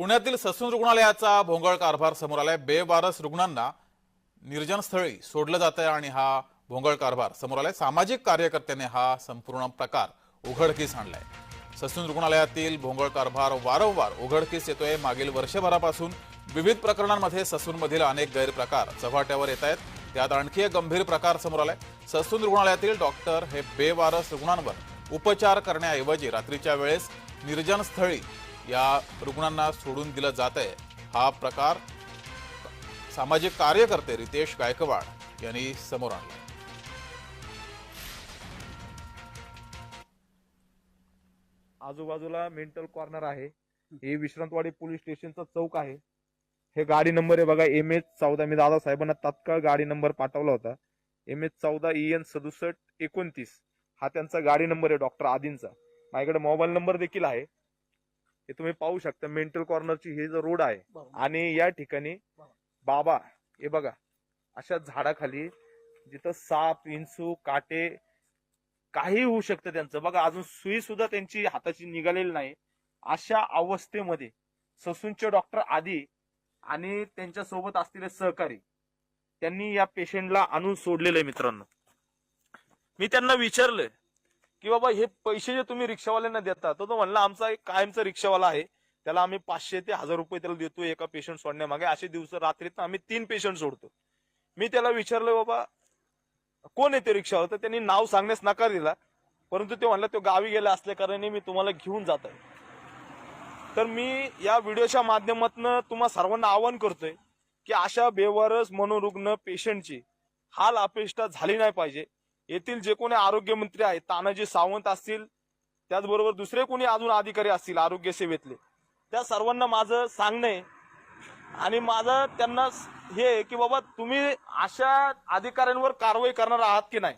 पुण्यातील ससून रुग्णालयाचा भोंगळ कारभार समोर आलाय. बेवारस रुग्णांना निर्जनस्थळी सोडलं जात आहे आणि हा भोंगळ कारभार समोर आलाय. सामाजिक कार्यकर्त्याने हा संपूर्ण प्रकार उघडकीस आणलाय. ससून रुग्णालयातील भोंगळ कारभार वारंवार उघडकीस येतोय. मागील वर्षभरापासून विविध प्रकरणांमध्ये ससूनमधील अनेक गैरप्रकार चव्हाट्यावर येत आहेत. त्यात आणखी एक गंभीर प्रकार समोर आलाय. ससून रुग्णालयातील डॉक्टर हे बेवारस रुग्णांवर उपचार करण्याऐवजी रात्रीच्या वेळेस निर्जन स्थळी या रुग्णांना सोडून दिलं जात आहे हा प्रकार सामाजिक कार्यकर्ते रितेश गायकवाड यांनी समोर आणला आजूबाजूला मेंटल कॉर्नर आहे. हे विश्रांतवाडी पोलीस स्टेशनचा चौक आहे. हे गाडी नंबर आहे बघा एम एच चौदा. मी दादा साहेबांना तात्काळ गाडी नंबर पाठवला होता. एम एच चौदा ई एन सदुसष्ट एकोणतीस. हा त्यांचा गाडी नंबर आहे डॉक्टर आदींचा. माझ्याकडे मोबाईल नंबर देखील आहे. हे तुम्ही पाहू शकता. मेंटल कॉर्नरची हे जो रोड आहे आणि या ठिकाणी बाबा हे बघा अशा झाडाखाली जिथं साप विंचू काटे काही होऊ शकतं त्यांचं. बघा अजून सुई सुद्धा त्यांची हाताची निघालेली नाही. अशा अवस्थेमध्ये ससूनचे डॉक्टर आदी आणि त्यांच्यासोबत असलेले सहकारी त्यांनी या पेशंटला आणून सोडलेलं आहे मित्रांनो. मी त्यांना विचारलं की बाबा हे पैसे जे तुम्ही रिक्षावाल्यांना देता तो तो म्हणला आमचा एक कायमचा रिक्षावाला आहे त्याला आम्ही पाचशे ते हजार रुपये त्याला देतो एका पेशंट सोडण्यामागे. असे दिवस रात्रीत आम्ही तीन पेशंट सोडतो. मी त्याला विचारलं बाबा कोण येते रिक्षावाला? तर त्यांनी नाव सांगण्यास नकार दिला. परंतु ते म्हणला तो गावी गेला असल्या कारणाने मी तुम्हाला घेऊन जात आहे. तर मी या व्हिडिओच्या माध्यमातून तुम्हा सर्वांना आवाहन करतोय की अशा बेवारस मनोरुग्ण पेशंटची हाल अपेष्टा झाली नाही पाहिजे. येथील जे कोणी आरोग्यमंत्री आहेत तानाजी सावंत असतील त्याचबरोबर दुसरे कोणी अजून अधिकारी असतील आरोग्य सेवेतले. त्या सर्वांना माझं सांगणे आणि माझं त्यांना हे आहे की बाबा तुम्ही अशा अधिकाऱ्यांवर कारवाई करणार आहात की नाही?